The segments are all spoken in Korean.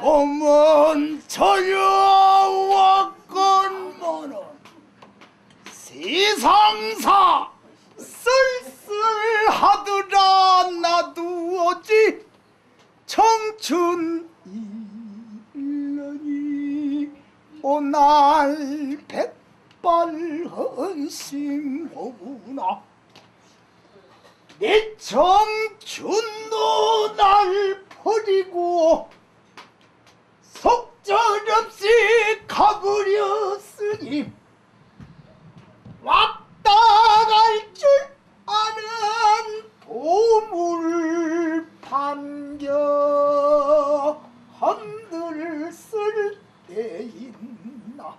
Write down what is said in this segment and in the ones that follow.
몸은 전혀왔건만은 세상사 쓸쓸하더라 나도 어찌 청춘 일러니 오날 백발 헌심하구나. 내 청춘 가버렸으니 왔다 갈 줄 아는 보물 반겨 한들 쓸 때 있나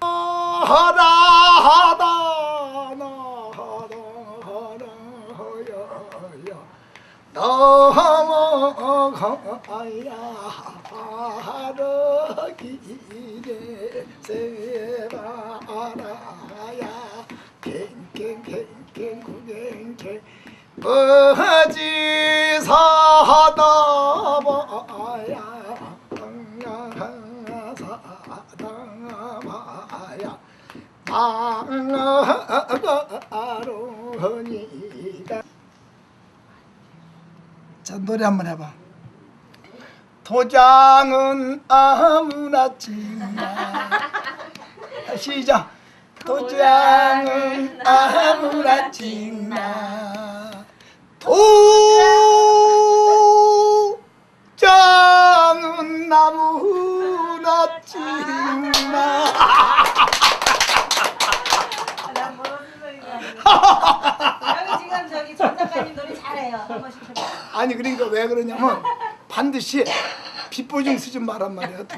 하라 하다 나 하라 하라 하야야 넘어가야 하러 길에 세바라야. 갱갱갱갱 구갱갱 어지사하다 봐야 방아로니가. 자 노래 한번 해봐. 도장은 아무나 찍나. 시작. 도장은 아무나 찍나 도장은 나무나 찍나 난 모르는 소리가 여기 지금 저기 전 작가님 노래 잘해요. 한 번씩 해봐. 아니 그러니까 왜 그러냐면 반드시 빗보증 쓰지 말란 말이야 또.